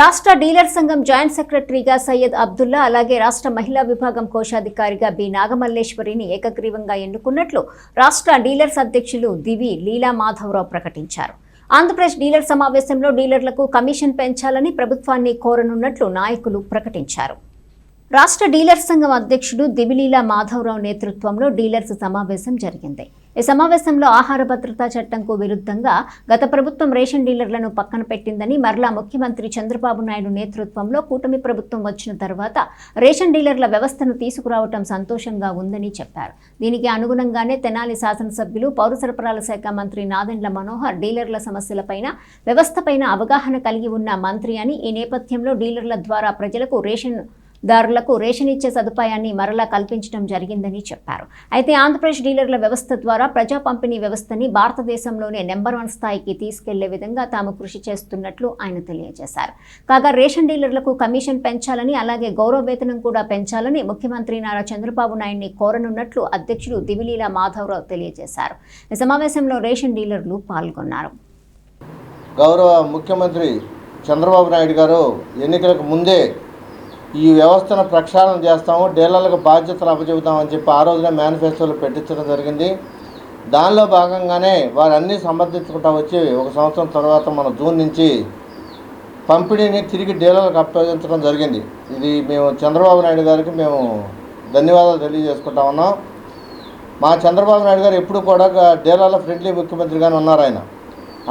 రాష్ట్ర డీలర్ సంఘం జాయింట్ సెక్రటరీగా సయ్యద్ అబ్దుల్లా అలాగే రాష్ట్ర మహిళా విభాగం కోశాధికారిగా బి నాగమల్లేశ్వరిని ఏకగ్రీవంగా ఎన్నుకున్నట్లు రాష్ట్ర డీలర్స్ అధ్యక్షులు దివి లీలా మాధవరావు ప్రకటించారు. ఆంధ్రప్రదేశ్ డీలర్ సమావేశంలో డీలర్లకు కమిషన్ పెంచాలని ప్రభుత్వాన్ని కోరనున్నట్లు నాయకులు ప్రకటించారు. రాష్ట్ర డీలర్స్ సంఘం అధ్యక్షుడు దివిలీలా మాధవరావు నేతృత్వంలో డీలర్స్ సమావేశం జరిగింది. ఈ సమావేశంలో ఆహార భద్రతా చట్టంకు విరుద్ధంగా గత ప్రభుత్వం రేషన్ డీలర్లను పక్కన పెట్టిందని మరలా ముఖ్యమంత్రి చంద్రబాబు నాయుడు నేతృత్వంలో కూటమి ప్రభుత్వం వచ్చిన తర్వాత రేషన్ డీలర్ల వ్యవస్థను తీసుకురావటం సంతోషంగా ఉందని చెప్పారు. దీనికి అనుగుణంగానే తెనాలి శాసనసభ్యులు పౌర సరఫరాల శాఖ మంత్రి నాదెండ్ల మనోహర్ డీలర్ల సమస్యలపైన వ్యవస్థపైన అవగాహన కలిగి ఉన్న మంత్రి అని ఈ నేపథ్యంలో డీలర్ల ద్వారా ప్రజలకు రేషన్ దారులకు రేషన్ ఇచ్చే సదుపాయాన్ని మరలా కల్పించడం జరిగిందని చెప్పారు. అయితే ఆంధ్రప్రదేశ్ డీలర్ల వ్యవస్థ ద్వారా ప్రజా పంపిణీ వ్యవస్థని భారతదేశంలోనే నెంబర్ వన్ స్థాయికి తీసుకెళ్ళే విధంగా తాము కృషి చేస్తున్నట్లు ఆయన తెలియజేశారు. కాగా రేషన్ డీలర్లకు కమిషన్ పెంచాలని అలాగే గౌరవ వేతనం కూడా పెంచాలని ముఖ్యమంత్రి నారా చంద్రబాబు నాయుడిని కోరనున్నట్లు అధ్యక్షుడు దివిలీల మాధవరావు తెలియజేశారు. ఈ సమావేశంలో రేషన్ డీలర్లు పాల్గొన్నారు. గౌరవ ముఖ్యమంత్రి చంద్రబాబు నాయుడు గారు ఎన్నికలకు ముందే ఈ వ్యవస్థను ప్రక్షాళన చేస్తాము డీలర్లకు బాధ్యతలు అప్పచెబుతామని చెప్పి ఆ రోజున మేనిఫెస్టోలు పెట్టించడం జరిగింది. దానిలో భాగంగానే వారు అన్నీ సమర్థించుకుంటా వచ్చి ఒక సంవత్సరం తర్వాత మన జూన్ నుంచి పంపిణీని తిరిగి డీలర్లకు అప్పగించడం జరిగింది. ఇది మేము చంద్రబాబు నాయుడు గారికి మేము ధన్యవాదాలు తెలియజేసుకుంటా ఉన్నాం. మా చంద్రబాబు నాయుడు గారు ఎప్పుడు కూడా డీలర్ల ఫ్రెండ్లీ ముఖ్యమంత్రిగానే ఉన్నారు ఆయన.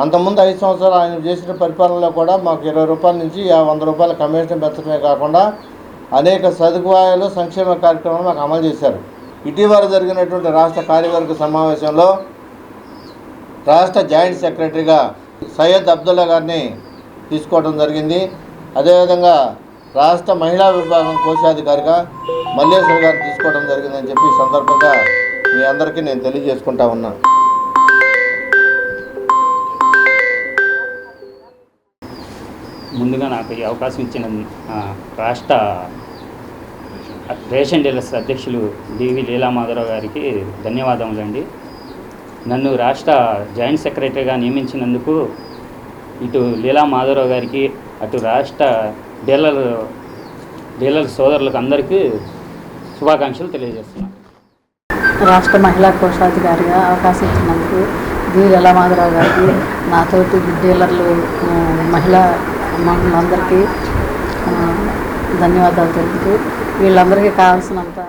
అంతకుముందు ఐదు సంవత్సరాలు ఆయన చేసిన పరిపాలనలో కూడా మాకు ఇరవై రూపాయల నుంచి వంద రూపాయల కమిషన్ పెంచడమే కాకుండా అనేక సదుపాయాలు సంక్షేమ కార్యక్రమాలు మాకు అమలు చేశారు. ఇటీవల జరిగినటువంటి రాష్ట్ర కార్యవర్గ సమావేశంలో రాష్ట్ర జాయింట్ సెక్రటరీగా సయ్యద్ అబ్దుల్లా గారిని తీసుకోవడం జరిగింది. అదేవిధంగా రాష్ట్ర మహిళా విభాగం కోశాధికారిగా మల్లేశ్వర్ గారిని తీసుకోవడం జరిగిందని చెప్పి సందర్భంగా మీ అందరికీ నేను తెలియజేసుకుంటా ఉన్నాను. ముందుగా నాకు ఈ అవకాశం ఇచ్చిన రాష్ట్ర రేషన్ డీలర్స్ అధ్యక్షులు డివి లీలామాధవరావు గారికి ధన్యవాదములండి. నన్ను రాష్ట్ర జాయింట్ సెక్రటరీగా నియమించినందుకు ఇటు లీలామాధవరావు గారికి అటు రాష్ట్ర డీలర్ డీలర్ సోదరులకు అందరికీ శుభాకాంక్షలు తెలియజేస్తున్నాను. రాష్ట్ర మహిళా కోశాధికారిగా అవకాశం ఇచ్చినందుకు డి లీలామాధవరావు గారికి నాతోటి డీలర్లు మహిళా మనందరికీ ధన్యవాదాలు తెలుపుతూ వీళ్ళందరికీ కావాల్సినంత